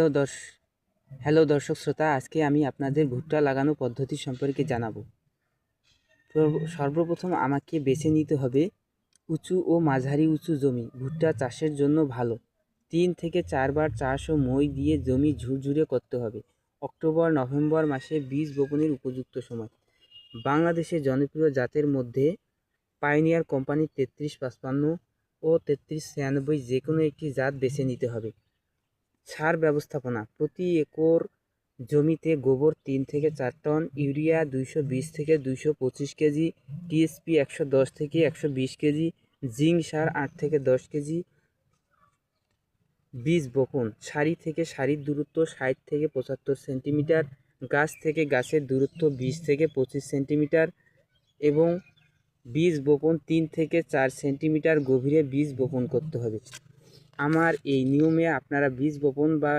Hello দর্শ, hello দর্শক শ্রোতা, আজকে আমি আপনাদের ভুট্টা লাগানো পদ্ধতি সম্পর্কে জানাব। সর্বপ্রথম আমাকে বেছে নিতে হবে উঁচু ও মাঝারি উঁচু জমি। ভুট্টা চাষের জন্য ভালো। তিন থেকে চারবার চাষ ও মই দিয়ে জমি ঝুরঝুরে করতে হবে। অক্টোবর, নভেম্বর মাসে বীজ বপনের উপযুক্ত সময়। বাংলাদেশে জনপ্রিয় জাতের মধ্যে পাইনিয়ার কোম্পানির তেত্রিশ, পাঁচপান্ন ও তেত্রিশ, ছিয়ানব্বই যে কোনো একটি জাত বেছে নিতে হবে। সার ব্যবস্থাপনা। প্রতি একর জমিতে গোবর তিন থেকে চার টন, ইউরিয়া দুইশো বিশ থেকে দুইশো পঁচিশ কেজি টিএসপি একশো দশ থেকে একশো বিশ কেজি, জিঙ্ক সার আট থেকে দশ কেজি, বীজ বপন সারি থেকে সারির দূরত্ব ষাট থেকে পঁচাত্তর সেন্টিমিটার, গাছ থেকে গাছের দূরত্ব বিশ থেকে পঁচিশ সেন্টিমিটার এবং বীজ বপন তিন থেকে চার সেন্টিমিটার গভীরে বীজ বপন করতে হবে। আমার এই নিয়মে আপনারা বীজ বপন বা